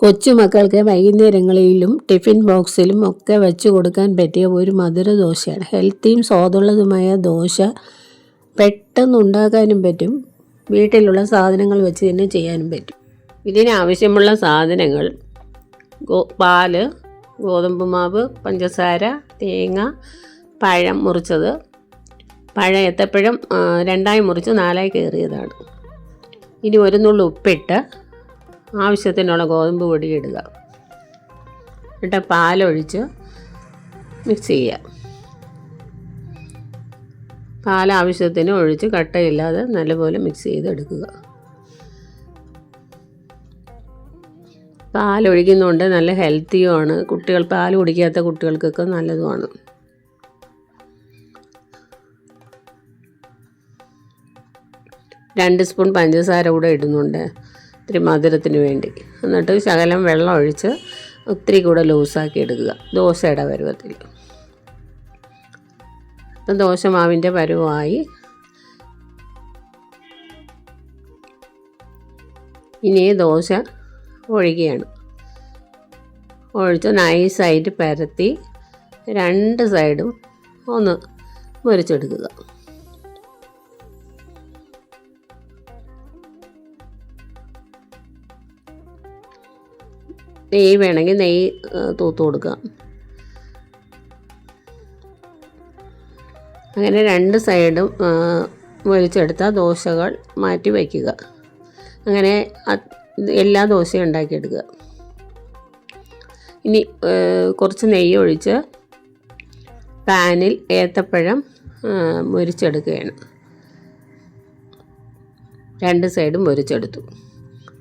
കൊച്ചുമക്കൾക്ക് വൈകുന്നേരങ്ങളിലും tiffin ബോക്സിലും ഒക്കെ വെച്ച് കൊടുക്കാൻ പറ്റിയ ഒരു മധുര ദോശയാണ്. ഹെൽത്തിയും സ്വാദുള്ളതുമായ ദോശ പെട്ടെന്ന് ഉണ്ടാക്കാനും പറ്റും. വീട്ടിലുള്ള സാധനങ്ങൾ വെച്ച് തന്നെ ചെയ്യാനും പറ്റും. ഇതിനാവശ്യമുള്ള സാധനങ്ങൾ ഗോ പാൽ ഗോതമ്പ് മാവ് പഞ്ചസാര തേങ്ങ പഴം മുറിച്ചത്. പഴം ഏത്തപ്പഴം രണ്ടായി മുറിച്ച് നാലായി കയറിയതാണ്. ഇനി ഒരു നുള്ളു ഉപ്പിട്ട് ആവശ്യത്തിനുള്ള ഗോതമ്പ് പൊടി ഇടുക എന്നിട്ട് പാലൊഴിച്ച് മിക്സ് ചെയ്യുക. പാൽ ആവശ്യത്തിന് ഒഴിച്ച് കട്ടയില്ലാതെ നല്ലപോലെ മിക്സ് ചെയ്തെടുക്കുക. പാൽ ഒഴിക്കുന്നതുകൊണ്ട് നല്ല ഹെൽത്തിയുമാണ് കുട്ടികൾ പാൽ കുടിക്കാത്ത കുട്ടികൾക്കൊക്കെ നല്ലതുമാണ്. രണ്ട് സ്പൂൺ പഞ്ചസാര കൂടെ ഇടുന്നുണ്ട്. ഇത്തിരി മധുരത്തിന് വേണ്ടി. എന്നിട്ട് ശകലം വെള്ളം ഒഴിച്ച് ഒത്തിരി കൂടെ ലൂസാക്കി എടുക്കുക. ദോശയുടെ പരുവത്തിൽ. അപ്പം ദോശ മാവിന്റെ പരുവമായി ഇനി ദോശ ഒഴിക്കുകയാണ്. ഒഴിച്ച് നൈസായിട്ട് പരത്തി രണ്ട് സൈഡും ഒന്ന് മുരിച്ചെടുക്കുക. നെയ്യ് വേണമെങ്കിൽ നെയ്യ് തൂത്ത് കൊടുക്കുക അങ്ങനെ രണ്ട് സൈഡും വലിച്ചെടുത്ത ദോശകൾ മാറ്റി വയ്ക്കുക. അങ്ങനെ എല്ലാ ദോശയും ഉണ്ടാക്കിയെടുക്കുക. ഇനി കുറച്ച് നെയ്യ് ഒഴിച്ച് പാനിൽ ഏത്തപ്പഴം മുരിച്ചെടുക്കുകയാണ്. രണ്ട് സൈഡും മുരിച്ചെടുത്തു.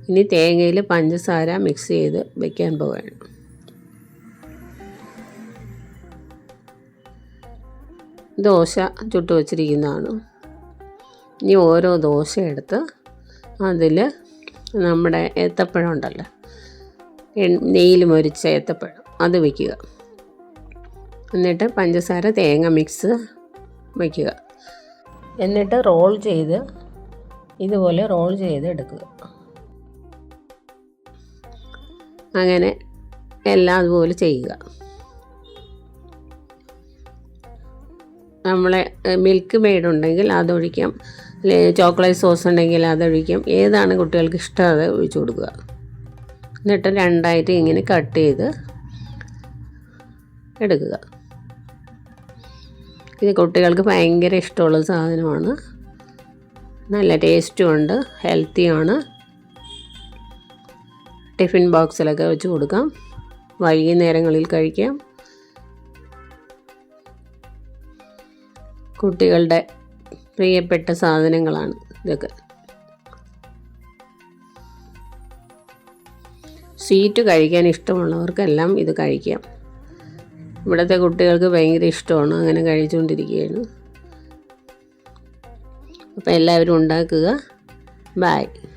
ഇനി തേങ്ങയിൽ പഞ്ചസാര മിക്സ് ചെയ്ത് വെക്കാൻ പോവുകയാണ് ദോശ ചുട്ട് വച്ചിരിക്കുന്നതാണ്. ഇനി ഓരോ ദോശ എടുത്ത് അതിൽ നമ്മുടെ ഏത്തപ്പഴം ഉണ്ടല്ലോ നെയ്യിൽ മൊരിച്ച ഏത്തപ്പഴം അത് വയ്ക്കുക എന്നിട്ട് പഞ്ചസാര തേങ്ങ മിക്സ് വയ്ക്കുക എന്നിട്ട് റോൾ ചെയ്ത് ഇതുപോലെ റോൾ ചെയ്ത് എടുക്കുക. അങ്ങനെ എല്ലാം അതുപോലെ ചെയ്യുക. നമ്മളെ മിൽക്ക് മെയ്ഡ് ഉണ്ടെങ്കിൽ അതൊഴിക്കാം. ചോക്ലേറ്റ് സോസ് ഉണ്ടെങ്കിൽ അതൊഴിക്കാം. ഏതാണ് കുട്ടികൾക്ക് ഇഷ്ടം അത് ഒഴിച്ചു കൊടുക്കുക. എന്നിട്ട് രണ്ടായിട്ട് ഇങ്ങനെ കട്ട് ചെയ്ത് എടുക്കുക. ഇത് കുട്ടികൾക്ക് ഭയങ്കര ഇഷ്ടമുള്ള സാധനമാണ്. നല്ല ടേസ്റ്റും ഉണ്ട് ഹെൽത്തിയാണ് ടിഫിൻ ബോക്സിലൊക്കെ വെച്ച് കൊടുക്കാം. വൈകുന്നേരങ്ങളിൽ കഴിക്കാം. കുട്ടികളുടെ പ്രിയപ്പെട്ട സാധനങ്ങളാണ് ഇതൊക്കെ. സ്വീറ്റ് കഴിക്കാൻ ഇഷ്ടമുള്ളവർക്കെല്ലാം ഇത് കഴിക്കാം. ഇവിടുത്തെ കുട്ടികൾക്ക് ഭയങ്കര ഇഷ്ടമാണ്. അങ്ങനെ കഴിച്ചുകൊണ്ടിരിക്കുകയാണ്. അപ്പോൾ എല്ലാവരും ഉണ്ടാക്കുക. ബായ്